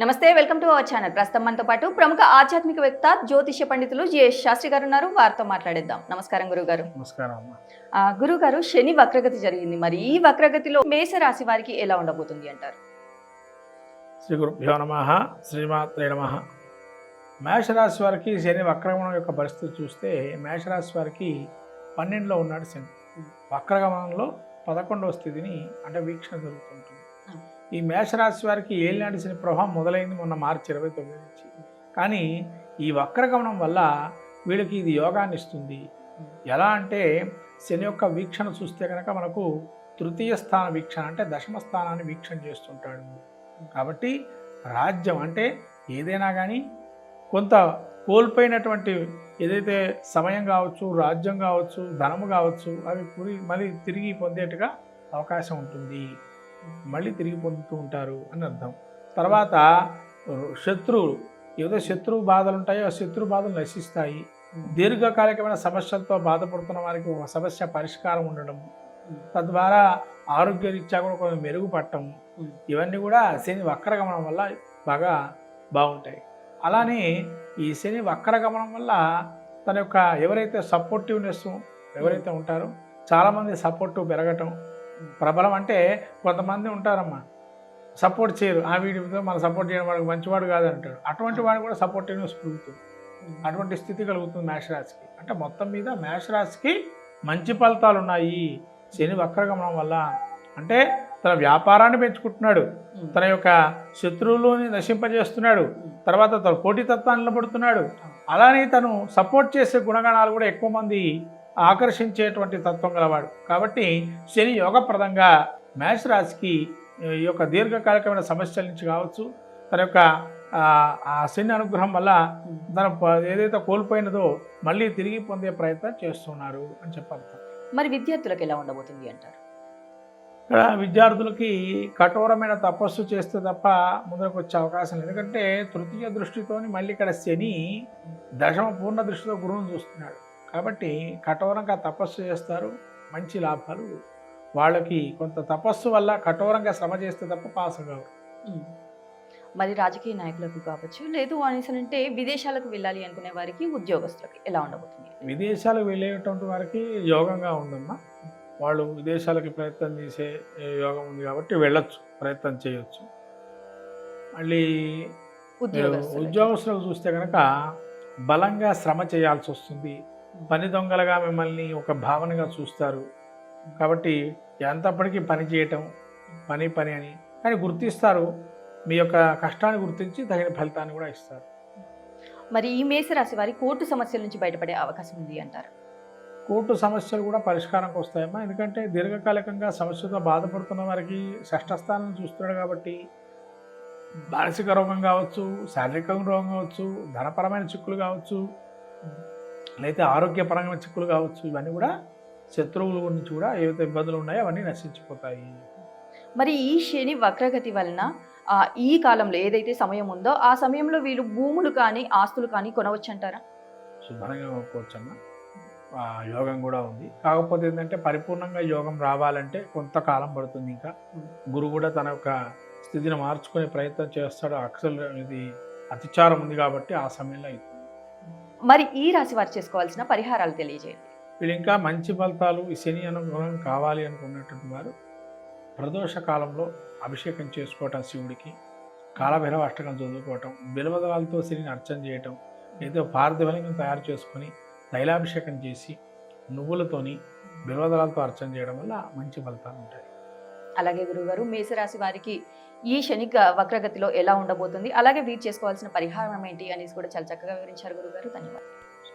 నమస్తే welcome to our channel. ప్రస్తుతం మనతో పాటు ప్రముఖ ఆధ్యాత్మికవేత్త జ్యోతిష్య పండితులు జిఎస్ శాస్త్రి గారు ఉన్నారు వారితో మాట్లాడేద్దాం. నమస్కారం గురువు గారు నమస్కారం అమ్మ. గురువు గారు శని వక్రగతి జరిగింది. మరి ఈ వక్రగతిలో మేష రాశి వారికి ఎలా ఉండబోతుంది అంటారు? శ్రీ గురుభ్యో నమ శ్రీమాత్రే నమ. మేషరాశి వారికి శని వక్రగమనం యొక్క పరిస్థితి చూస్తే మేషరాశి వారికి పన్నెండులో ఉన్నాడు శని. వక్రగమనంలో పదకొండవ స్థితిని అంటే వీక్షణ జరుగుతుంటుంది. ఈ మేషరాశి వారికి ఏలినాటి శని ప్రభావం మొదలైంది మొన్న మార్చి ఇరవై తొమ్మిది నుంచి. కానీ ఈ వక్రగమనం వల్ల వీళ్ళకి ఇది యోగాన్ని ఇస్తుంది. ఎలా అంటే శని యొక్క వీక్షణ చూస్తే కనుక మనకు తృతీయ స్థాన వీక్షణ అంటే దశమ స్థానాన్ని వీక్షణ చేస్తుంటాడు. కాబట్టి రాజ్యం అంటే ఏదైనా కానీ కొంత కోల్పోయినటువంటి ఏదైతే సమయం కావచ్చు రాజ్యం కావచ్చు ధనము కావచ్చు అవి పురి మళ్ళీ తిరిగి పొందేట్టుగా అవకాశం ఉంటుంది. మళ్ళీ తిరిగి పొందుతూ ఉంటారు అని అర్థం. తర్వాత శత్రువులు ఏదో శత్రువు బాధలు ఉంటాయో ఆ శత్రు బాధలు నశిస్తాయి. దీర్ఘకాలికమైన సమస్యలతో బాధపడుతున్న వారికి ఒక సమస్య పరిష్కారం ఉండడం. తద్వారా ఆరోగ్యరీత్యా కూడా కొంచెం మెరుగుపడటం. ఇవన్నీ కూడా శని వక్రగమనం వల్ల బాగా బాగుంటాయి. అలానే ఈ శని వక్రగమనం వల్ల తన యొక్క ఎవరైతే సపోర్టివ్నెస్ ఎవరైతే ఉంటారో చాలామంది సపోర్టివ్ పెరగటం ప్రబలం అంటే కొంతమంది ఉంటారమ్మా. సపోర్ట్ చేయరు. ఆ వీడితో మనం సపోర్ట్ చేయడం వాడికి మంచివాడు కాదు అంటాడు అటువంటి వాడు కూడా సపోర్టివ్నెస్ పెరుగుతుంది. అటువంటి స్థితి కలుగుతుంది మేషరాశికి. అంటే మొత్తం మీద మేషరాశికి మంచి ఫలితాలు ఉన్నాయి. శని వక్రగమనం వల్ల అంటే తన వ్యాపారాన్ని పెంచుకుంటున్నాడు. తన యొక్క శత్రువులని నశింపజేస్తున్నాడు. తర్వాత తన పోటీతత్వాన్ని నిలబడుతున్నాడు. అలానే తను సపోర్ట్ చేసే గుణగణాలు కూడా ఎక్కువ మంది ఆకర్షించేటువంటి తత్వం గలవాడు. కాబట్టి శని యోగప్రదంగా మేష రాశికి ఈ యొక్క దీర్ఘకాలికమైన సమస్యల నుంచి కావచ్చు తన యొక్క ఆ, శని అనుగ్రహం వల్ల తన ఏదైతే కోల్పోయినదో మళ్ళీ తిరిగి పొందే ప్రయత్నం చేస్తున్నారు అని చెప్పారు మరి విద్యార్థులకు ఎలా ఉండబోతుంది అంటారు? ఇక్కడ విద్యార్థులకి కఠోరమైన తపస్సు చేస్తే తప్ప ముందరకు వచ్చే అవకాశం లేదు. ఎందుకంటే తృతీయ దృష్టితోని మళ్ళీ ఇక్కడ శని దశమ పూర్ణ దృష్టితో గురువును చూస్తున్నాడు. కాబట్టి కఠోరంగా తపస్సు చేస్తారు మంచి లాభాలు. వాళ్ళకి కొంత తపస్సు వల్ల కఠోరంగా శ్రమ చేస్తే తప్ప పాస్ కావు మరి రాజకీయ నాయకులకు కావచ్చు లేదు అనేసి అంటే విదేశాలకు వెళ్ళాలి అనుకునే వారికి ఉద్యోగస్తులకు ఎలా ఉండబోతుంది? విదేశాలకు వెళ్ళేటువంటి వారికి యోగంగా ఉందమ్మా. వాళ్ళు విదేశాలకి ప్రయత్నం చేసే యోగం ఉంది కాబట్టి వెళ్ళొచ్చు ప్రయత్నం చేయొచ్చు. మళ్ళీ ఉద్యోగస్తులకు. చూస్తే కనుక బలంగా శ్రమ చేయాల్సి వస్తుంది. పని దొంగలుగా మిమ్మల్ని ఒక భావనగా చూస్తారు. కాబట్టి ఎంతప్పటికీ పని చేయటం పని పని అని. కానీ గుర్తిస్తారు. మీ యొక్క కష్టాన్ని గుర్తించి తగిన ఫలితాన్ని కూడా ఇస్తారు. మరి ఈ మేషరాశి వారి కోర్టు సమస్యల నుంచి బయటపడే అవకాశం ఉంది అంటారు. కోర్టు సమస్యలు కూడా పరిష్కారంకి వస్తాయమ్మా. ఎందుకంటే దీర్ఘకాలికంగా సమస్యతో బాధపడుతున్న వారికి షష్ఠ స్థానం చూస్తున్నాడు కాబట్టి మానసిక రోగం కావచ్చు శారీరక రోగం కావచ్చు ధనపరమైన చిక్కులు కావచ్చు లేకపోతే ఆరోగ్యపరమైన చిక్కులు కావచ్చు ఇవన్నీ కూడా శత్రువుల గురించి కూడా ఏవైతే ఇబ్బందులు ఉన్నాయో అవన్నీ నశించిపోతాయి. మరి ఈ శని వక్రగతి వలన ఈ కాలంలో ఏదైతే సమయం ఉందో ఆ సమయంలో వీళ్ళు భూములు కానీ ఆస్తులు కానీ కొనవచ్చు అంటారా శుభ్రంగా ఒప్పుకోవచ్చమ్మా ఆ యోగం కూడా ఉంది. కాకపోతే ఏంటంటే పరిపూర్ణంగా యోగం రావాలంటే కొంతకాలం పడుతుంది ఇంకా. గురువు కూడా తన యొక్క స్థితిని మార్చుకునే ప్రయత్నం చేస్తాడు. అక్షల్ ఇది అతిచారం ఉంది కాబట్టి ఆ సమయంలో అవుతుంది మరి ఈ రాశి వారు చేసుకోవాల్సిన పరిహారాలు తెలియజేయండి. వీళ్ళు ఇంకా మంచి ఫలితాలు ఈ శని అనుగుణం కావాలి అనుకున్నటువంటి వారు ప్రదోష కాలంలో అభిషేకం చేసుకోవటం శివుడికి కాలభైరవ అష్టకం చదువుకోవటం బిలవదలాలతో శనిని అర్చన చేయటం ఏదో పార్థివలింగం తయారు చేసుకొని తైలాభిషేకం చేసి నువ్వులతోని బిలవదలాలతో అర్చన చేయడం వల్ల మంచి ఫలితాలు ఉంటాయి. అలాగే గురుగారు మేషరాశి వారికి ఈ శని వక్రగతిలో ఎలా ఉండబోతుంది అలాగే వీరు చేసుకోవాల్సిన పరిహారం ఏంటి అనేసి కూడా చాలా చక్కగా వివరించారు గురుగారు. ధన్యవాదాలు.